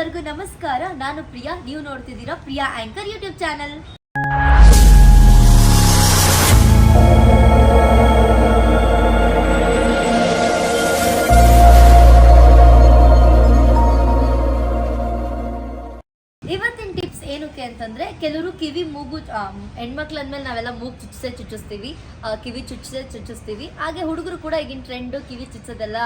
ಎಲ್ಲರಿಗೂ ನಮಸ್ಕಾರ. ನಾನು ಪ್ರಿಯಾ. ನೀವು ನೋಡ್ತಿದ್ದೀರಾ ಪ್ರಿಯಾ ಆಂಕರ್ ಯೂಟ್ಯೂಬ್ ಚಾನಲ್. ಅಂತಂದ್ರೆ ಕೆಲವರು ಕಿವಿ ಮೂಗು ಹೆಣ್ಮಕ್ಳು ಅಂದ್ಮೇಲೆ ನಾವೆಲ್ಲ ಮೂಗು ಚುಚ್ಚಿಸೇ ಚುಚ್ಚಿಸ್ತೀವಿ. ಕಿವಿ ಚುಚ್ಚಿಸೇ ಚುಚ್ಚಿಸ್ತೀವಿ. ಹಾಗೆ ಹುಡುಗರು ಕೂಡ ಈಗಿನ ಟ್ರೆಂಡ್ ಕಿವಿ ಚುಚ್ಚೋದೆಲ್ಲ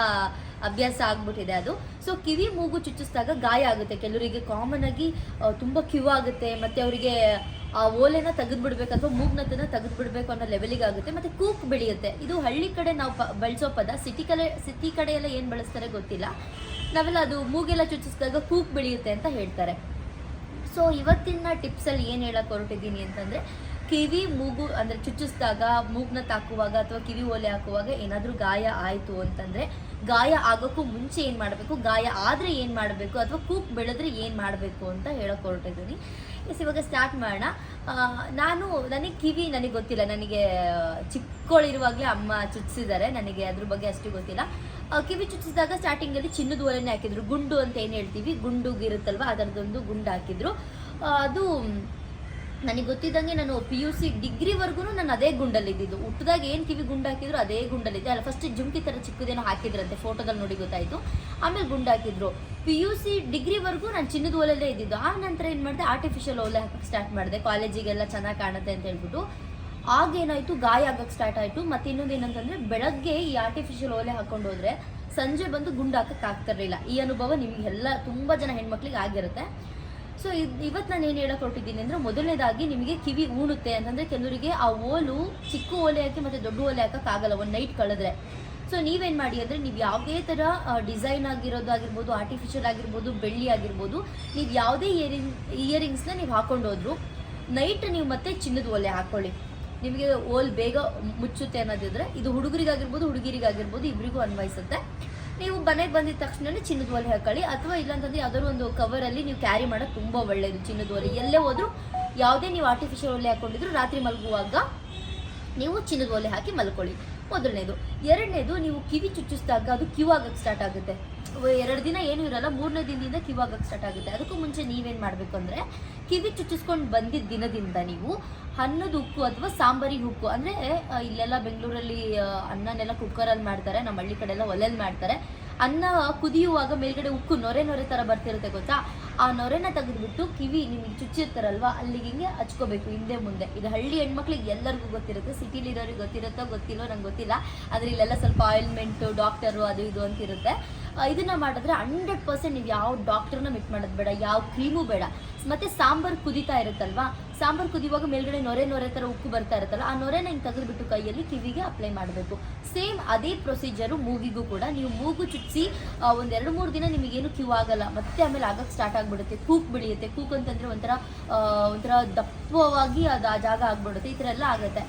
ಅಭ್ಯಾಸ ಆಗ್ಬಿಟ್ಟಿದೆ ಅದು. ಸೊ ಕಿವಿ ಮೂಗು ಚುಚ್ಚಿಸಿದಾಗ ಗಾಯ ಆಗುತ್ತೆ. ಕೆಲವರಿಗೆ ಕಾಮನ್ ಆಗಿ ತುಂಬ ತುಂಬಾ ಕ್ಯೂ ಆಗುತ್ತೆ. ಮತ್ತೆ ಅವರಿಗೆ, ಆ, ಓಲೆನ ತೆಗೆದ್ಬಿಡ್ಬೇಕು ಅಥವಾ ಮೂಗ್ನತನ ತೆಗೆದ್ಬಿಡ್ಬೇಕು ಅನ್ನೋ ಲೆವೆಲಿಗೆ ಆಗುತ್ತೆ. ಮತ್ತೆ ಕೂಕ್ ಬೆಳೆಯುತ್ತೆ. ಇದು ಹಳ್ಳಿ ಕಡೆ ನಾವು ಪ, ಬಳಸೋ ಪದ. ಸಿಟಿ ಕಡೆ ಸಿಟಿ ಕಡೆ ಎಲ್ಲ ಏನು ಬಳಸ್ತಾರೆ ಗೊತ್ತಿಲ್ಲ. ನಾವೆಲ್ಲ ಅದು ಮೂಗೆಲ್ಲ ಚುಚ್ಚಿಸಿದಾಗ ಕೂಕ್ ಬೆಳೆಯುತ್ತೆ ಅಂತ ಹೇಳ್ತಾರೆ. ಸೊ ಇವತ್ತಿನ ಟಿಪ್ಸಲ್ಲಿ ಏನು ಹೇಳಕ್ಕೆ ಹೊರಟಿದ್ದೀನಿ ಅಂತಂದರೆ ಕಿವಿ ಮೂಗು ಅಂದರೆ ಚುಚ್ಚಿಸಿದಾಗ, ಮೂಗ್ನ ತಾಕುವಾಗ ಅಥವಾ ಕಿವಿ ಓಲೆ ಹಾಕುವಾಗ ಏನಾದರೂ ಗಾಯ ಆಯಿತು ಅಂತಂದರೆ ಗಾಯ ಆಗೋಕ್ಕೂ ಮುಂಚೆ ಏನು ಮಾಡಬೇಕು? ಗಾಯ ಆದರೆ ಏನು ಮಾಡಬೇಕು? ಅಥವಾ ಕೂಕ್ ಬೆಳೆದ್ರೆ ಏನು ಮಾಡಬೇಕು ಅಂತ ಹೇಳಕ್ ಹೊರಟಿದ್ದೀನಿ. ಎಸ್, ಇವಾಗ ಸ್ಟಾರ್ಟ್ ಮಾಡೋಣ. ನಾನು, ನನಗೆ ಕಿವಿ ನನಗೆ ಗೊತ್ತಿಲ್ಲ. ನನಗೆ ಚಿಕ್ಕವಳಿರುವಾಗಲೇ ಅಮ್ಮ ಚುಚ್ಚಿಸಿದ್ದಾರೆ. ನನಗೆ ಅದ್ರ ಬಗ್ಗೆ ಅಷ್ಟು ಗೊತ್ತಿಲ್ಲ. ಕಿವಿ ಚುಚ್ಚಿಸಿದಾಗ ಸ್ಟಾರ್ಟಿಂಗಲ್ಲಿ ಚಿನ್ನದ ಓಲೆನೇ ಹಾಕಿದ್ರು. ಗುಂಡು ಅಂತ ಏನು ಹೇಳ್ತೀವಿ? ಗುಂಡುಗಿರುತ್ತಲ್ವ? ಅದರದೊಂದು ಗುಂಡು ಹಾಕಿದ್ರು. ಅದು ನನಗೆ ಗೊತ್ತಿದ್ದಂಗೆ ನಾನು ಪಿ ಯು ಸಿ ಡಿಗ್ರಿವರೆಗೂ ನಾನು ಅದೇ ಗುಂಡಲ್ಲಿ ಹುಟ್ಟದಾಗ ಏನು ಕಿವಿ ಗುಂಡು ಹಾಕಿದ್ರು ಅದೇ ಗುಂಡಲ್ಲಿದ್ದೆ. ಅಲ್ಲ ಫಸ್ಟ್ ಜುಮ್ಕಿ ಥರ ಚಿಕ್ಕದೇನೋ ಹಾಕಿದ್ರಂತೆ ಫೋಟೋದಲ್ಲಿ ನೋಡಿ ಗೊತ್ತಾಯಿತು. ಆಮೇಲೆ ಗುಂಡು ಹಾಕಿದ್ರು. ಪಿ ಯು ಸಿ ಡಿಗ್ರಿವರೆಗೂ ನಾನು ಚಿನ್ನದ ಓಲಲ್ಲೇ ಇದ್ದಿದ್ದು. ಆ ನಂತರ ಏನು ಮಾಡಿದೆ? ಆರ್ಟಿಫಿಷಿಯಲ್ ಓಲೆ ಹಾಕಕ್ಕೆ ಸ್ಟಾರ್ಟ್ ಮಾಡಿದೆ. ಕಾಲೇಜಿಗೆಲ್ಲ ಚೆನ್ನಾಗಿ ಕಾಣುತ್ತೆ ಅಂತ ಹೇಳ್ಬಿಟ್ಟು. ಆಗೇನಾಯಿತು? ಗಾಯ ಆಗಕ್ಕೆ ಸ್ಟಾರ್ಟ್ ಆಯಿತು. ಮತ್ತು ಇನ್ನೊಂದು ಏನಂತಂದರೆ ಬೆಳಗ್ಗೆ ಈ ಆರ್ಟಿಫಿಷಿಯಲ್ ಓಲೆ ಹಾಕೊಂಡು ಹೋದರೆ, ಸಂಜೆ ಬಂದು ಗುಂಡು ಹಾಕಕ್ಕೆ ಆಗ್ತಿರಲಿಲ್ಲ. ಈ ಅನುಭವ ನಿಮಗೆಲ್ಲ ತುಂಬ ಜನ ಹೆಣ್ಮಕ್ಳಿಗೆ ಆಗಿರುತ್ತೆ. ಸೊ ಇವತ್ತು ನಾನು ಏನು ಹೇಳಕ್ ಹೊರಟಿದ್ದೀನಿ ಅಂದರೆ ಮೊದಲನೇದಾಗಿ ನಿಮಗೆ ಕಿವಿ ಊಣುತ್ತೆ ಅಂತಂದರೆ ಕೆಲವರಿಗೆ ಆ ಓಲು ಚಿಕ್ಕ ಓಲೆ ಹಾಕಿ ಮತ್ತು ದೊಡ್ಡ ಓಲೆ ಹಾಕೋಕ್ಕಾಗಲ್ಲ ಒಂದು ನೈಟ್ ಕಳೆದ್ರೆ. ಸೊ ನೀವೇನು ಮಾಡಿ ಅಂದರೆ ನೀವು ಯಾವುದೇ ಥರ ಡಿಸೈನ್ ಆಗಿರೋದು ಆಗಿರ್ಬೋದು, ಆರ್ಟಿಫಿಷಿಯಲ್ ಆಗಿರ್ಬೋದು, ಬೆಳ್ಳಿ ಆಗಿರ್ಬೋದು, ನೀವು ಯಾವುದೇ ಇಯರಿಂಗ್, ಇಯರಿಂಗ್ಸ್ನ ನೀವು ಹಾಕೊಂಡು ಹೋದ್ರು, ನೈಟ್ ನೀವು ಮತ್ತೆ ಚಿನ್ನದ ಓಲೆ ಹಾಕ್ಕೊಳ್ಳಿ ನಿಮಗೆ ಓಲ್ ಬೇಗ ಮುಚ್ಚುತ್ತೆ ಅನ್ನೋದಿದ್ರೆ ಇದು ಹುಡುಗರಿಗಾಗಿರ್ಬೋದು, ಹುಡುಗಿರಿಗಾಗಿರ್ಬೋದು ಇಬ್ಬರಿಗೂ ಅನ್ವಯಿಸುತ್ತೆ. ನೀವು ಮನೆಗೆ ಬಂದಿದ ತಕ್ಷಣ ಚಿನ್ನದ ಒಲೆ ಹಾಕೊಳ್ಳಿ. ಅಥವಾ ಇಲ್ಲಾಂತಂದ್ರೆ ಯಾವ್ದಾದ್ರು ಒಂದು ಕವರಲ್ಲಿ ನೀವು ಕ್ಯಾರಿ ಮಾಡೋದು ತುಂಬ ಒಳ್ಳೆಯದು ಚಿನ್ನದ ಒಲೆ ಎಲ್ಲೇ ಹೋದರೂ ಯಾವುದೇ ನೀವು ಆರ್ಟಿಫಿಷಿಯಲ್ ಒಲೆ ಹಾಕೊಂಡಿದ್ರು ರಾತ್ರಿ ಮಲಗುವಾಗ ನೀವು ಚಿನ್ನದ ಒಲೆ ಹಾಕಿ ಮಲ್ಕೊಳ್ಳಿ. ಮೊದಲನೇದು. ಎರಡನೇದು ನೀವು ಕಿವಿ ಚುಚ್ಚಿಸಿದಾಗ ಅದು ಕ್ಯೂ ಆಗಕ್ಕೆ ಸ್ಟಾರ್ಟ್ ಆಗುತ್ತೆ. ಎರಡು ದಿನ ಏನೂ ಇರಲ್ಲ, ಮೂರನೇ ದಿನದಿಂದ ಕ್ಯೂ ಆಗಕ್ಕೆ ಸ್ಟಾರ್ಟ್ ಆಗುತ್ತೆ. ಅದಕ್ಕೂ ಮುಂಚೆ ನೀವೇನು ಮಾಡಬೇಕು ಅಂದರೆ, ಕಿವಿ ಚುಚ್ಚಿಸ್ಕೊಂಡು ಬಂದಿದ್ದ ದಿನದಿಂದ ನೀವು ಅನ್ನದ ಉಕ್ಕು ಅಥವಾ ಸಾಂಬಾರಿ ಉಕ್ಕು, ಅಂದರೆ ಇಲ್ಲೆಲ್ಲ ಬೆಂಗಳೂರಲ್ಲಿ ಅನ್ನನೆಲ್ಲ ಕುಕ್ಕರಲ್ಲಿ ಮಾಡ್ತಾರೆ ನಮ್ಮ ಹಳ್ಳಿ ಕಡೆ ಎಲ್ಲ ಒಲೆಯಲ್ಲಿ ಮಾಡ್ತಾರೆ. ಅನ್ನ ಕುದಿಯುವಾಗ ಮೇಲ್ಗಡೆ ಉಕ್ಕು ನೊರೆ ನೊರೆ ಥರ ಬರ್ತಿರುತ್ತೆ ಗೊತ್ತಾ? ಆ ನೊರೆನ ತೆಗೆದ್ಬಿಟ್ಟು ಕಿವಿ ನಿಮಗೆ ಚುಚ್ಚಿರ್ತಾರಲ್ವ, ಅಲ್ಲಿಗೆ ಹಿಂಗೆ ಹಚ್ಕೋಬೇಕು, ಹಿಂದೆ ಮುಂದೆ. ಇದು ಹಳ್ಳಿ ಹೆಣ್ಮಕ್ಳಿಗೆ ಎಲ್ಲರಿಗೂ ಗೊತ್ತಿರುತ್ತೆ, ಸಿಟಿಲಿ ಇರೋರಿಗೆ ಗೊತ್ತಿರುತ್ತೋ ಗೊತ್ತಿಲ್ಲೋ ನಂಗೆ ಗೊತ್ತಿಲ್ಲ. ಆದರೆ ಇಲ್ಲೆಲ್ಲ ಸ್ವಲ್ಪ ಆಯಿಲ್ಮೆಂಟು ಡಾಕ್ಟರು ಅದು ಇದು ಅಂತ ಇರುತ್ತೆ. ಇದನ್ನ ಮಾಡಿದ್ರೆ ಹಂಡ್ರೆಡ್ ಪರ್ಸೆಂಟ್ ನೀವು ಯಾವ ಡಾಕ್ಟರ್ನ ಮಿಟ್ ಮಾಡೋದು ಬೇಡ, ಯಾವ ಕ್ರೀಮು ಬೇಡ. ಮತ್ತೆ ಸಾಂಬಾರು ಕುದಿತಾ ಇರುತ್ತಲ್ವಾ? ಸಾಂಬಾರು ಕುದಿಯುವಾಗ ಮೇಲ್ಗಡೆ ನೊರೆ ನೊರೆ ಥರ ಉಕ್ಕು ಬರ್ತಾ ಇರುತ್ತಲ್ಲ, ಆ ನೊರೆನ ಹಿಂಗೆ ತೆಗೆದುಬಿಟ್ಟು ಕೈಯಲ್ಲಿ ಕಿವಿಗೆ ಅಪ್ಲೈ ಮಾಡಬೇಕು. ಸೇಮ್ ಅದೇ ಪ್ರೊಸೀಜರು ಮೂಗಿಗೂ ಕೂಡ. ನೀವು ಮೂಗು ಚುಚ್ಚಿಸಿ ಒಂದೆರಡು ಮೂರು ದಿನ ನಿಮಗೇನು ಕ್ಯೂ ಆಗಲ್ಲ, ಮತ್ತೆ ಆಮೇಲೆ ಆಗಕ್ಕೆ ಸ್ಟಾರ್ಟ್ ಆಗಿಬಿಡುತ್ತೆ. ಕೂಕ್ ಬೆಳೆಯುತ್ತೆ. ಕೂಕ್ ಅಂತಂದ್ರೆ ಒಂಥರ ಒಂಥರ ದಪ್ಪವಾಗಿ ಅದು ಆ ಜಾಗ ಆಗ್ಬಿಡುತ್ತೆ. ಈ ಥರ ಎಲ್ಲ ಆಗುತ್ತೆ.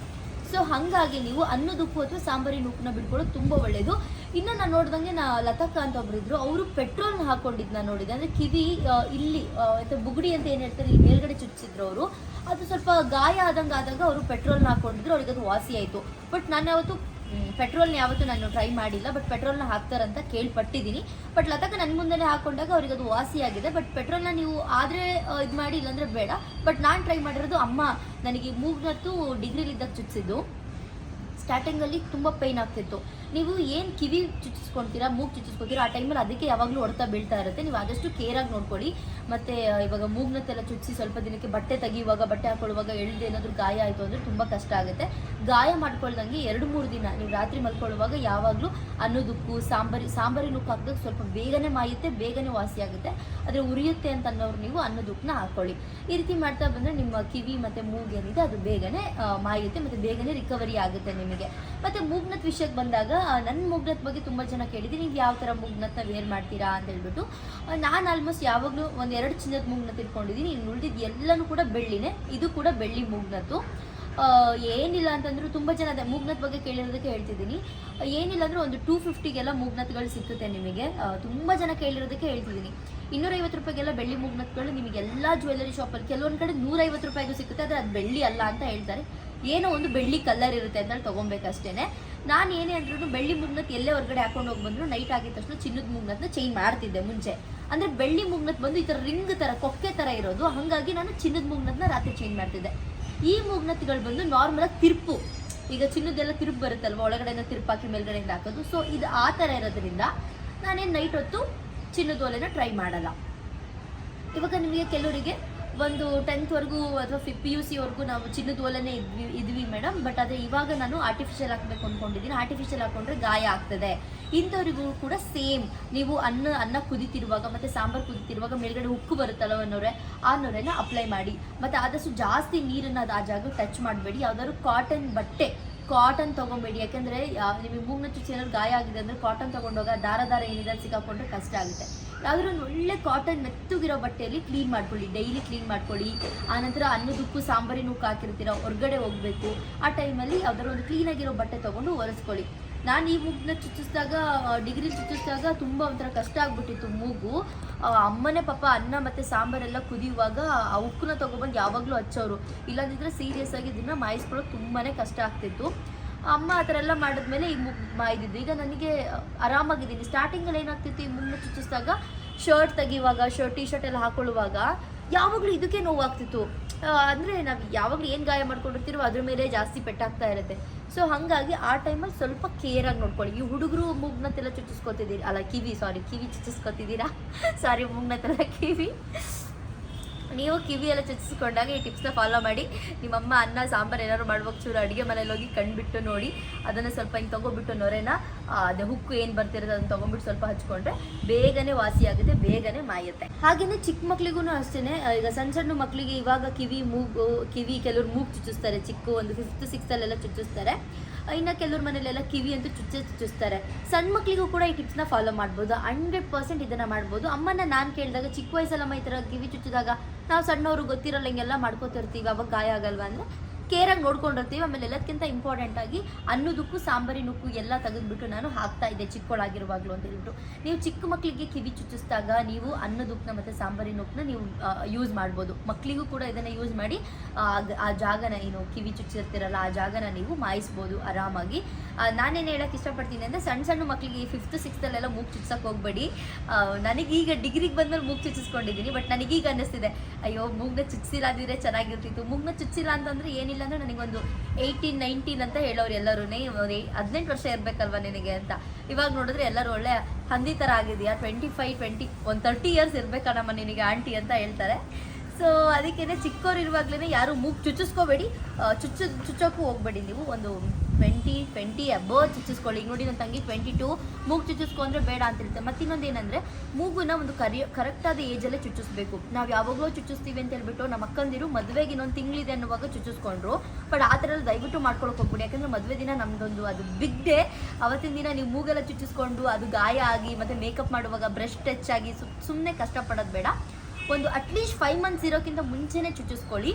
ಸೊ ಹಾಗಾಗಿ ನೀವು ಅನ್ನದುಪ್ಪು ಅಥವಾ ಸಾಂಬಾರಿನ ಉಪ್ಪನ್ನ ಬಿಟ್ಕೊಳ್ಳೋದು ತುಂಬ ಒಳ್ಳೆಯದು ಇನ್ನು ನಾನು ನೋಡ್ದಂಗೆ ನಾ ಲತಾಕ ಅಂತ ಒಬ್ರು ಇದ್ರು. ಅವರು ಪೆಟ್ರೋಲ್ನ ಹಾಕೊಂಡಿದ್ದು ನಾನು ನೋಡಿದೆ. ಅಂದರೆ ಕಿವಿ ಇಲ್ಲಿ ಬುಗುಡಿ ಅಂತ ಏನು ಹೇಳ್ತಾರೆ, ಇಲ್ಲಿ ಮೇಲ್ಗಡೆ ಚುಚ್ಚಿದ್ರು ಅವರು. ಅದು ಸ್ವಲ್ಪ ಗಾಯ ಆದಂಗೆ ಆದಾಗ ಅವರು ಪೆಟ್ರೋಲ್ನ ಹಾಕೊಂಡಿದ್ರು. ಅವ್ರಿಗೆ ಅದು ವಾಸಿ ಆಯಿತು. ಬಟ್ ನಾನು ಯಾವತ್ತು ಪೆಟ್ರೋಲ್ನ ಯಾವತ್ತೂ ನಾನು ಟ್ರೈ ಮಾಡಿಲ್ಲ. ಬಟ್ ಪೆಟ್ರೋಲ್ನ ಹಾಕ್ತಾರಂತ ಕೇಳ್ಪಟ್ಟಿದ್ದೀನಿ ಬಟ್ ಲತಾಕ ನನ್ನ ಮುಂದೆನೇ ಹಾಕೊಂಡಾಗ ಅವ್ರಿಗೆ ಅದು ವಾಸಿ ಆಗಿದೆ. ಬಟ್ ಪೆಟ್ರೋಲ್ನ ನೀವು ಆದರೆ ಇದು ಮಾಡಿ ಇಲ್ಲಾಂದ್ರೆ ಬೇಡ. ಬಟ್ ನಾನು ಟ್ರೈ ಮಾಡಿರೋದು ಅಮ್ಮ ನನಗೆ ಮೂಗ್ನತ್ತು ಡಿಗ್ರಿಲಿದ್ದಾಗ ಚುಚ್ಚಿದ್ದು. ಸ್ಟಾರ್ಟಿಂಗಲ್ಲಿ ತುಂಬ ಪೈನ್ ಆಗ್ತಿತ್ತು. ನೀವು ಏನು ಕಿವಿ ಚುಚ್ಚಿಸ್ಕೊಳ್ತೀರಾ ಮೂಗು ಚುಚ್ಚಿಸ್ಕೊತೀರಾ, ಆ ಟೈಮಲ್ಲಿ ಅದಕ್ಕೆ ಯಾವಾಗಲೂ ಹೊಡ್ತಾ ಬೀಳ್ತಾ ಇರುತ್ತೆ. ನೀವು ಆದಷ್ಟು ಕೇರಾಗಿ ನೋಡ್ಕೊಳ್ಳಿ. ಮತ್ತು ಇವಾಗ ಮೂಗ್ನತ್ತೆಲ್ಲ ಚುಚ್ಚಿಸಿ ಸ್ವಲ್ಪ ದಿನಕ್ಕೆ ಬಟ್ಟೆ ತೆಗಿಯುವಾಗ ಬಟ್ಟೆ ಹಾಕೊಳ್ಳುವಾಗ ಎಳ್ದು ಏನಾದರೂ ಗಾಯ ಆಯಿತು ಅಂದರೆ ತುಂಬ ಕಷ್ಟ ಆಗುತ್ತೆ. ಗಾಯ ಮಾಡ್ಕೊಳ್ದಂಗೆ ಎರಡು, ಮೂರು ದಿನ ನೀವು ರಾತ್ರಿ ಮಲ್ಕೊಳ್ಳುವಾಗ ಯಾವಾಗಲೂ ಅನ್ನೋದಕ್ಕೂ, ಸಾಂಬಾರಿ ಸಾಂಬಾರಿ ಉಪ್ಪು ಹಾಕಿದಾಗ ಸ್ವಲ್ಪ ಬೇಗನೆ ಮಾಯುತ್ತೆ, ಬೇಗನೆ ವಾಸಿ ಆಗುತ್ತೆ. ಆದರೆ ಉರಿಯುತ್ತೆ ಅಂತ ಅನ್ನೋರು ನೀವು ಅನ್ನೋದಕ್ಕನ್ನ ಹಾಕ್ಕೊಳ್ಳಿ ಈ ರೀತಿ ಮಾಡ್ತಾ ಬಂದರೆ ನಿಮ್ಮ ಕಿವಿ ಮತ್ತು ಮೂಗೇನಿದೆ ಅದು ಬೇಗನೆ ಮಾಯುತ್ತೆ, ಮತ್ತು ಬೇಗನೆ ರಿಕವರಿ ಆಗುತ್ತೆ ನಿಮಗೆ. ಮತ್ತು ಮೂಗ್ನತ್ ವಿಷಯಕ್ಕೆ ಬಂದಾಗ ನನ್ನ ಮುಗ್ನತ್ ಬಗ್ಗೆ ತುಂಬ ಜನ ಕೇಳಿದ್ದೀನಿ ನೀವು ಯಾವ ಥರ ಮುಗ್ನತ್ನ ವೇರ್ ಮಾಡ್ತೀರಾ ಅಂತ ಹೇಳ್ಬಿಟ್ಟು ನಾನು ಆಲ್ಮೋಸ್ಟ್ ಯಾವಾಗಲೂ ಒಂದು ಎರಡು ಚಿನ್ನದ ಮುಗ್ನತ್ ಇಟ್ಕೊಂಡಿದ್ದೀನಿ ಇನ್ನು ಉಳಿದಿದ್ದು ಎಲ್ಲನೂ ಕೂಡ ಬೆಳ್ಳಿನೇ, ಇದು ಕೂಡ ಬೆಳ್ಳಿ ಮುಗ್ನತ್ತು. ಏನಿಲ್ಲ ಅಂತಂದ್ರೂ ತುಂಬ ಜನ ಅದೇ ಮೂಗ್ನತ್ ಬಗ್ಗೆ ಕೇಳಿರೋದಕ್ಕೆ ಹೇಳ್ತಿದ್ದೀನಿ. ಏನಿಲ್ಲ ಅಂದ್ರೆ ಒಂದು ಟೂ ಫಿಫ್ಟಿಗೆಲ್ಲ ಮೂಗ್ನತ್ಗಳು ಸಿಕ್ಕುತ್ತೆ ನಿಮಗೆ. ತುಂಬ ಜನ ಕೇಳಿರೋದಕ್ಕೆ ಹೇಳ್ತಿದ್ದೀನಿ. ಇನ್ನೂರೈವತ್ತು ರೂಪಾಯಿಗೆಲ್ಲ ಬೆಳ್ಳಿ ಮೂಗ್ನತ್ಗಳು ನಿಮಗೆ ಎಲ್ಲ ಜ್ಯುವೆಲ್ಲರಿ ಶಾಪಲ್ಲಿ ಕೆಲವೊಂದು ಕಡೆ ನೂರೈವತ್ತು ರೂಪಾಯಿಗೂ ಸಿಗುತ್ತೆ ಆದರೆ ಅದು ಬೆಳ್ಳಿ ಅಲ್ಲ ಅಂತ ಹೇಳ್ತಾರೆ. ಏನೋ ಒಂದು ಬೆಳ್ಳಿ ಕಲರ್ ಇರುತ್ತೆ ಅಂತ ಹೇಳಿ ತೊಗೊಬೇಕಷ್ಟೇನೆ. ನಾನು ಏನೇ ಅಂದ್ರೂ ಬೆಳ್ಳಿ ಮುಗ್ನತ್ ಎಲ್ಲೇ ಹೊರಗಡೆ ಹಾಕೊಂಡು ಹೋಗಿ ಬಂದ್ರು ನೈಟ್ ಆಗಿದ ತಕ್ಷಣ ಚಿನ್ನದ ಮುಗ್ನತ್ನ ಚೇಂಜ್ ಮಾಡ್ತಿದ್ದೆ ಮುಂಚೆ. ಅಂದ್ರೆ ಬೆಳ್ಳಿ ಮುಗ್ನತ್ ಬಂದು ಈ ತರ ರಿಂಗ್ ತರ, ಕೊಕ್ಕೆ ತರ ಇರೋದು. ಹಾಗಾಗಿ ನಾನು ಚಿನ್ನದ ಮುಗ್ನತ್ನ ರಾತ್ರಿ ಚೇಂಜ್ ಮಾಡ್ತಿದ್ದೆ. ಈ ಮುಗ್ನತ್ಗಳು ಬಂದು ನಾರ್ಮಲ್ ಆಗಿ ತಿರುಪು. ಈಗ ಚಿನ್ನದೆಲ್ಲ ತಿರುಪು ಬರುತ್ತಲ್ವ? ಒಳಗಡೆಯಿಂದ ತಿರುಪು ಹಾಕಿ ಮೇಲ್ಗಡೆಯಿಂದ ಹಾಕೋದು. ಸೊ ಇದು ಆ ಥರ ಇರೋದ್ರಿಂದ ನಾನೇನು ನೈಟ್ ಹೊತ್ತು ಚಿನ್ನದ ಒಲೆನ ಟ್ರೈ ಮಾಡಲ್ಲ. ಇವಾಗ ನಿಮಗೆ ಕೆಲವರಿಗೆ ಒಂದು ಟೆಂತ್ವರೆಗೂ ಅಥವಾ ಫಿಫ್ ಪಿ ಯು ಸಿವರೆಗೂ ನಾವು ಚಿನ್ನದ ಓಲನೆ ಇದ್ವಿ ಇದ್ವಿ ಮೇಡಮ್ ಬಟ್ ಆದರೆ ಇವಾಗ ನಾನು ಆರ್ಟಿಫಿಷಿಯಲ್ ಹಾಕಬೇಕು ಅಂದ್ಕೊಂಡಿದ್ದೀನಿ ಆರ್ಟಿಫಿಷಿಯಲ್ ಹಾಕೊಂಡ್ರೆ ಗಾಯ ಆಗ್ತದೆ. ಇಂಥವರಿಗೂ ಕೂಡ ಸೇಮ್ ನೀವು ಅನ್ನ ಅನ್ನ ಕುದಿತಿರುವಾಗ ಮತ್ತು ಸಾಂಬಾರು ಕುದಿತಿರುವಾಗ ಮೇಲ್ಗಡೆ ಉಕ್ಕು ಬರುತ್ತಲ್ಲ ಅನ್ನೋರೆ, ಆ ಅಪ್ಲೈ ಮಾಡಿ. ಮತ್ತು ಆದಷ್ಟು ಜಾಸ್ತಿ ನೀರನ್ನು ಅದು ಆ ಜಾಗ ಟಚ್ ಮಾಡಬೇಡಿ. ಯಾವ್ದಾದ್ರು ಕಾಟನ್ ಬಟ್ಟೆ ಕಾಟನ್ ತೊಗೊಬೇಡಿ. ಯಾಕೆಂದರೆ ನಿಮಗೆ ಮೂಗ್ನ ಚುಚ್ಚಿ ಏನಾದ್ರು ಗಾಯ ಆಗಿದೆ ಅಂದರೆ ಕಾಟನ್ ತೊಗೊಂಡೋಗ ದಾರ ದಾರ ಏನಿದೆ ಸಿಕ್ಕಾಕೊಂಡ್ರೆ ಕಷ್ಟ ಆಗುತ್ತೆ. ಯಾವ್ದಾದ್ರು ಒಂದು ಒಳ್ಳೆ ಕಾಟನ್ ಮೆತ್ತಗಿರೋ ಬಟ್ಟೆಯಲ್ಲಿ ಕ್ಲೀನ್ ಮಾಡ್ಕೊಳ್ಳಿ ಡೈಲಿ ಕ್ಲೀನ್ ಮಾಡ್ಕೊಳ್ಳಿ. ಆನಂತರ ಅನ್ನದಕ್ಕೂ ಸಾಂಬಾರಿನ ಉಕ್ಕು ಹಾಕಿರ್ತೀರ, ಹೊರಗಡೆ ಹೋಗಬೇಕು. ಆ ಟೈಮಲ್ಲಿ ಯಾವ್ದಾದ್ರು ಒಂದು ಕ್ಲೀನಾಗಿರೋ ಬಟ್ಟೆ ತೊಗೊಂಡು ಒರೆಸ್ಕೊಳ್ಳಿ. ನಾನು ಈ ಮೂಗನ್ನ ಚುಚ್ಚಿಸಿದಾಗ ಡಿಗ್ರಿ ಚುಚ್ಚಿಸಿದಾಗ ತುಂಬ ಒಂಥರ ಕಷ್ಟ ಆಗ್ಬಿಟ್ಟಿತ್ತು ಮೂಗು. ಅಮ್ಮನೇ ಪಾಪ ಅನ್ನ ಮತ್ತು ಸಾಂಬಾರೆಲ್ಲ ಕುದಿಯುವಾಗ ಆ ಉಕ್ಕನ್ನ ತೊಗೊಬಂದು ಯಾವಾಗಲೂ ಹಚ್ಚೋರು. ಇಲ್ಲದಿದ್ದರೆ ಸೀರಿಯಸ್ ಆಗಿ ಇದನ್ನ ಮಾಯಿಸ್ಕೊಳ್ಳೋಕೆ ತುಂಬಾ ಕಷ್ಟ ಆಗ್ತಿತ್ತು. ಅಮ್ಮ ಆ ಥರ ಎಲ್ಲ ಮಾಡಿದ್ಮೇಲೆ ಈಗ ಮಾಯ್ದಿದ್ದು ಈಗ ನನಗೆ ಆರಾಮಾಗಿದ್ದೀನಿ. ಸ್ಟಾರ್ಟಿಂಗಲ್ಲಿ ಏನಾಗ್ತಿತ್ತು ಈ ಮುಗ್ನ ಚುಚ್ಚಿಸಿದಾಗ? ಶರ್ಟ್ ತೆಗಿಯುವಾಗ ಶರ್ಟ್ ಟಿ ಶರ್ಟ್ ಎಲ್ಲ ಹಾಕೊಳ್ಳುವಾಗ ಯಾವಾಗಲೂ ಇದಕ್ಕೆ ನೋವಾಗ್ತಿತ್ತು. ಅಂದರೆ ನಾವು ಯಾವಾಗಲೂ ಏನು ಗಾಯ ಮಾಡ್ಕೊಂಡಿರ್ತೀರೋ ಅದ್ರ ಮೇಲೆ ಜಾಸ್ತಿ ಪೆಟ್ಟಾಗ್ತಾ ಇರುತ್ತೆ. ಸೊ ಹಾಗಾಗಿ ಆ ಟೈಮಲ್ಲಿ ಸ್ವಲ್ಪ ಕೇರಾಗಿ ನೋಡ್ಕೊಳ್ಳಿ. ಈ ಹುಡುಗರು ಮೂಗ್ನತ್ತೆಲ್ಲ ಚುಚ್ಚಿಸ್ಕೊತಿದ್ದೀರಿ. ಅಲ್ಲ, ಕಿವಿ ಸಾರಿ ಕಿವಿ ಚುಚ್ಚಿಸ್ಕೊತಿದ್ದೀರಾ? ಸಾರಿ ಮೂಗ್ನತ್ತೆಲ್ಲ ಕಿವಿ. ನೀವು ಕಿವಿ ಎಲ್ಲ ಚುಚ್ಚಿಸ್ಕೊಂಡಾಗ ಈ ಟಿಪ್ಸ್ನ ಫಾಲೋ ಮಾಡಿ. ನಿಮ್ಮಮ್ಮ ಅನ್ನ, ಸಾಂಬಾರು ಏನಾದ್ರು ಮಾಡ್ಬೇಕು ಚೂರು ಅಡುಗೆ ಮನೇಲಿ ಹೋಗಿ ಕಂಡುಬಿಟ್ಟು ನೋಡಿ. ಅದನ್ನು ಸ್ವಲ್ಪ ಹಿಂಗೆ ತೊಗೊಬಿಟ್ಟು ನೊರೆನ ಅದು ಹುಕ್ಕು ಏನು ಬರ್ತಿರೋದು ಅದನ್ನು ತೊಗೊಂಬಿಟ್ಟು ಸ್ವಲ್ಪ ಹಚ್ಕೊಂಡ್ರೆ ಬೇಗನೆ ವಾಸಿ ಆಗುತ್ತೆ ಬೇಗನೆ ಮಾಯುತ್ತೆ. ಹಾಗೆಯೇ ಚಿಕ್ಕ ಮಕ್ಳಿಗೂ ಅಷ್ಟೇ ಈಗ ಸಣ್ಣ ಸಣ್ಣ ಮಕ್ಕಳಿಗೆ ಇವಾಗ ಕಿವಿ ಮೂಗು, ಕಿವಿ ಕೆಲವರು ಮೂಗು ಚುಚ್ಚಿಸ್ತಾರೆ, ಚಿಕ್ಕ ಒಂದು ಫಿಫ್ತ್ ಸಿಕ್ಸ್ತಲ್ಲೆಲ್ಲ ಚುಚ್ಚಿಸ್ತಾರೆ. ಇನ್ನು ಕೆಲವ್ರ ಮನೇಲೆಲ್ಲ ಕಿವಿ ಅಂತೂ ಚುಚ್ಚೆ ಚುಚ್ಚಿಸ್ತಾರೆ. ಸಣ್ಣ ಮಕ್ಕಳಿಗೂ ಕೂಡ ಈ ಟಿಪ್ಸ್ನ ಫಾಲೋ ಮಾಡ್ಬೋದು. ಹಂಡ್ರೆಡ್ ಪರ್ಸೆಂಟ್ ಇದನ್ನು ಮಾಡ್ಬೋದು. ಅಮ್ಮನ ನಾನು ಕೇಳಿದಾಗ ಚಿಕ್ಕ ವಯಸ್ಸಲ್ಲಮ್ಮ ಈ ಥರ ಕಿವಿ ಚುಚ್ಚಿದಾಗ ನಾವು ಸಣ್ಣವರು ಗೊತ್ತಿರಲ್ಲ, ಹಿಂಗೆಲ್ಲ ಮಾಡ್ಕೋತಿರ್ತೀವಿ, ಅವಾಗ ಗಾಯ ಆಗಲ್ವಾ ಅಂದರೆ? ಕೇರಾಗಿ ನೋಡ್ಕೊಂಡಿರ್ತೀವಿ. ಆಮೇಲೆ ಎಲ್ಲದಕ್ಕಿಂತ ಇಂಪಾರ್ಟೆಂಟ್ ಆಗಿ ಅನ್ನೋದಕ್ಕೂ ಸಾಂಬಾರಿನಕ್ಕೂ ಎಲ್ಲ ತೆಗೆದ್ಬಿಟ್ಟು ನಾನು ಹಾಕ್ತಾ ಇದ್ದೆ ಚಿಕ್ಕವಳಾಗಿರುವಾಗಲೂ ಅಂತ ಹೇಳ್ಬಿಟ್ಟು. ನೀವು ಚಿಕ್ಕ ಮಕ್ಕಳಿಗೆ ಕಿವಿ ಚುಚ್ಚಿಸಿದಾಗ ನೀವು ಅನ್ನದುಕ್ಕನ್ನ ಮತ್ತು ನುಕ್ಕನ ನೀವು ಯೂಸ್ ಮಾಡ್ಬೋದು. ಮಕ್ಕಳಿಗೂ ಕೂಡ ಇದನ್ನು ಯೂಸ್ ಮಾಡಿ ಆ, ಜಾಗನ ಏನು ಕಿವಿ ಚುಚ್ಚಿರ್ತಿರಲ್ಲ ಆ ಜಾಗನ ನೀವು ಮಾಯಿಸ್ಬೋದು ಆರಾಮಾಗಿ. ನಾನೇನು ಹೇಳಕ್ಕೆ ಇಷ್ಟಪಡ್ತೀನಿ ಅಂದರೆ ಸಣ್ಣ ಸಣ್ಣ ಮಕ್ಕಳಿಗೆ ಈ ಫಿಫ್ತ್ ಸಿಕ್ಸ್ತಲ್ಲೆಲ್ಲ ಮೂಗು ಚುಚ್ಚಕ್ಕೆ ಹೋಗ್ಬೇಡಿ. ನನಗೀಗ ಡಿಗ್ರಿಗೆ ಬಂದಮೇಲೆ ಮೂಗು ಚುಚ್ಚಿಸ್ಕೊಂಡಿದ್ದೀನಿ ಬಟ್ ನನಗೀಗ ಅನ್ನಿಸ್ತಿದೆ ಅಯ್ಯೋ ಮೂಗ್ನ ಚುಚ್ಚಿಲ್ಲ ಅಂದಿದ್ರೆ ಚೆನ್ನಾಗಿರ್ತಿತ್ತು ಮೂಗ್ನ ಚುಚ್ಚಿಲ್ಲ ಅಂತಂದ್ರೆ ಏನಿಲ್ಲ. ಅಂದ್ರೆ ನನಗೊಂದು ಏಯ್ಟೀನ್ ನೈನ್ಟೀನ್ ಅಂತ ಹೇಳೋರು ಎಲ್ಲರೂ ಹದಿನೆಂಟು ವರ್ಷ ಇರಬೇಕಲ್ವ ನಿನಗೆ ಅಂತ. ಇವಾಗ ನೋಡಿದ್ರೆ ಎಲ್ಲರೂ ಒಳ್ಳೆ ಹಂದಿ ಥರ ಆಗಿದೆಯಾ ಟ್ವೆಂಟಿ ಫೈವ್ ಟ್ವೆಂಟಿ ಒಂದು ತರ್ಟಿ ಇಯರ್ಸ್ ಇರಬೇಕಣ್ಣಮ್ಮ ನಿನಗೆ ಆಂಟಿ ಅಂತ ಹೇಳ್ತಾರೆ. ಸೊ ಅದಕ್ಕೇನೆ ಚಿಕ್ಕವ್ರು ಇರುವಾಗ್ಲೇ ಯಾರು ಮೂಗು ಚುಚ್ಚಿಸ್ಕೋಬೇಡಿ. ಚುಚ್ಚ ಚುಚ್ಚೋಕ್ಕೂ ಹೋಗ್ಬೇಡಿ ನೀವು. ಒಂದು ಟ್ವೆಂಟಿ ಟ್ವೆಂಟಿ ಅಬೋ ಚುಚ್ಚಿಸ್ಕೊಳ್ಳಿ. ಈಗ ನೋಡಿ ನನ್ನ ತಂಗಿ ಟ್ವೆಂಟಿ ಟು ಮೂಗು ಚುಚ್ಚಿಸ್ಕೊಂಡ್ರೆ ಬೇಡ ಅಂತ ಇರುತ್ತೆ ಮತ್ತು ಇನ್ನೊಂದು ಏನಂದರೆ, ಮೂಗುನ ಒಂದು ಕರಿ ಕರೆಕ್ಟಾದ ಏಜಲ್ಲೇ ಚುಚ್ಚಿಸ್ಬೇಕು. ನಾವು ಯಾವಾಗಲೂ ಚುಚ್ಚಿಸ್ತೀವಿ ಅಂತ ಹೇಳ್ಬಿಟ್ಟು ನಮ್ಮ ಅಕ್ಕಂದಿರು ಮದುವೆಗೆ ಇನ್ನೊಂದು ತಿಂಗಳಿದೆ ಅನ್ನುವಾಗ ಚುಚ್ಚಿಸ್ಕೊಂಡ್ರು. ಬಟ್ ಆ ಥರ ದಯವಿಟ್ಟು ಮಾಡ್ಕೊಳಕ್ಕೆ ಹೋಗ್ಬಿಡಿ. ಯಾಕಂದರೆ ಮದುವೆ ದಿನ ನಮ್ಮದೊಂದು ಅದು ಬಿಗ್ ಡೇ ಅವತ್ತಿನ ದಿನ ನೀವು ಮೂಗೆಲ್ಲ ಚುಚ್ಚಿಸ್ಕೊಂಡು ಅದು ಗಾಯ ಆಗಿ ಮತ್ತು ಮೇಕಪ್ ಮಾಡುವಾಗ ಬ್ರಷ್ ಟಚ್ ಆಗಿ ಸುಮ್ಮನೆ ಕಷ್ಟಪಡೋದು ಬೇಡ. ಒಂದು ಅಟ್ಲೀಸ್ಟ್ ಫೈವ್ ಮಂತ್ಸ್ ಇರೋಕ್ಕಿಂತ ಮುಂಚೆನೇ ಚುಚ್ಚಿಸ್ಕೊಳ್ಳಿ.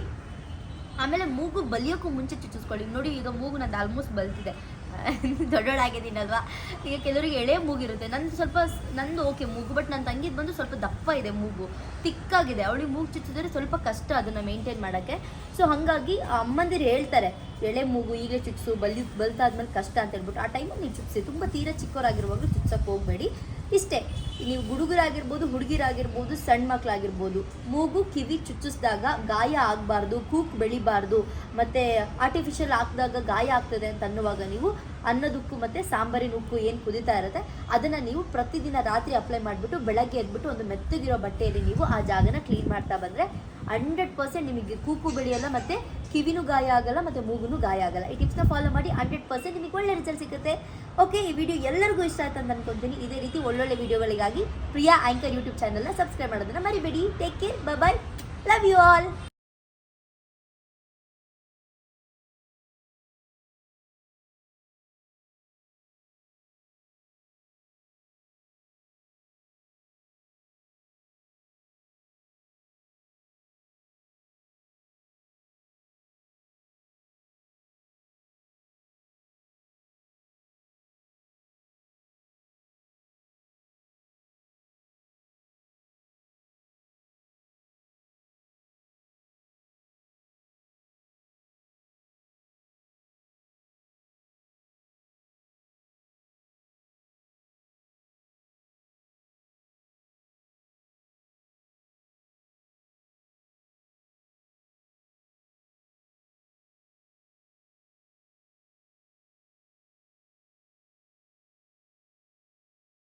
ಆಮೇಲೆ ಮೂಗು ಬಲಿಯೋಕ್ಕೂ ಮುಂಚೆ ಚುಚ್ಚಿಸ್ಕೊಳ್ಳಿ. ನೋಡಿ, ಈಗ ಮೂಗು ನಂದು ಆಲ್ಮೋಸ್ಟ್ ಬಲ್ತಿದೆ. ದೊಡ್ಡೋಳಾಗಿದ್ದೀನಲ್ವಾ? ಈಗ ಕೆಲವರಿಗೆ ಎಳೆ ಮೂಗಿರುತ್ತೆ. ನಂದು ಸ್ವಲ್ಪ ನಂದು ಓಕೆ ಮೂಗು ಬಟ್ ನನ್ನ ತಂಗಿದ್ ಬಂದು ಸ್ವಲ್ಪ ದಪ್ಪ ಇದೆ ಮೂಗು. ತಿಕ್ಕಾಗಿದೆ. ಅವಳಿಗೆ ಮೂಗು ಚುಚ್ಚಿದ್ರೆ ಸ್ವಲ್ಪ ಕಷ್ಟ ಅದನ್ನು ಮೇಂಟೈನ್ ಮಾಡೋಕ್ಕೆ. ಸೊ ಹಾಗಾಗಿ ಅಮ್ಮಂದಿರು ಹೇಳ್ತಾರೆ ಎಳೆ ಮೂಗು ಈಗ ಚುಚ್ಚಿಸು ಬಲಿ ಬಲ್ತಾದ್ಮೇಲೆ ಕಷ್ಟ ಅಂತ ಹೇಳ್ಬಿಟ್ಟು ಆ ಟೈಮಲ್ಲಿ ನೀವು ಚುಚ್ಚಿಸಿ ತುಂಬ ತೀರಾ ಚಿಕ್ಕವರಾಗಿರುವಾಗಲೂ ಚುಚ್ಚಕ್ಕೆ ಹೋಗಬೇಡಿ. ಇಷ್ಟೇ, ನೀವು ಹುಡುಗರಾಗಿರ್ಬೋದು ಹುಡುಗಿರಾಗಿರ್ಬೋದು ಸಣ್ಣ ಮಕ್ಕಳಾಗಿರ್ಬೋದು ಮೂಗು, ಕಿವಿ ಚುಚ್ಚಿಸಿದಾಗ ಗಾಯ ಆಗಬಾರ್ದು, ಕೂಕ್ ಬೆಳಿಬಾರ್ದು, ಮತ್ತು ಆರ್ಟಿಫಿಷಿಯಲ್ ಹಾಕಿದಾಗ ಗಾಯ ಆಗ್ತದೆ ಅಂತ ಅನ್ನುವಾಗ ನೀವು ಅನ್ನದುಕ್ಕು ಮತ್ತು ಸಾಂಬಾರಿನ ಉಕ್ಕು ಏನು ಕುದಿತಾ ಇರುತ್ತೆ, ಅದನ್ನು ನೀವು ಪ್ರತಿದಿನ ರಾತ್ರಿ ಅಪ್ಲೈ ಮಾಡಿಬಿಟ್ಟು ಬೆಳಗ್ಗೆ ಎದ್ಬಿಟ್ಟು ಒಂದು ಮೆತ್ತಗಿರೋ ಬಟ್ಟೆಯಲ್ಲಿ ನೀವು ಆ ಜಾಗನ ಕ್ಲೀನ್ ಮಾಡ್ತಾ ಬಂದರೆ ಹಂಡ್ರೆಡ್ ಪರ್ಸೆಂಟ್ ನಿಮಗೆ ಕೂಕು ಬೆಳೆಯಲ್ಲ, ಮತ್ತು ಕಿವಿನೂ ಗಾಯ ಆಗಲ್ಲ ಮತ್ತು ಮೂಗುನೂ ಗಾಯ ಆಗಲ್ಲ. ಈ ಟಿಪ್ಸ್ನ ಫಾಲೋ ಮಾಡಿ ಹಂಡ್ರೆಡ್ ಪರ್ಸೆಂಟ್ ನಿಮಗೆ ಒಳ್ಳೆ ರಿಸಲ್ಟ್ ಸಿಗುತ್ತೆ. ಓಕೆ ಈ ವಿಡಿಯೋ ಎಲ್ಲರಿಗೂ ಇಷ್ಟ ಆಯ್ತು ಅಂತ ಅನ್ಕೊಂತೀನಿ. ಇದೇ ರೀತಿ ಒಳ್ಳೊಳ್ಳೆ ವಿಡಿಯೋಗಳಿಗಾಗಿ ಪ್ರಿಯಾ ಆಂಕರ್ ಯೂಟ್ಯೂಬ್ ಚಾನಲ್ನ ಸಬ್ಸ್ಕ್ರೈಬ್ ಮಾಡೋದನ್ನ ಮರಿಬೇಡಿ. Take care bye love you all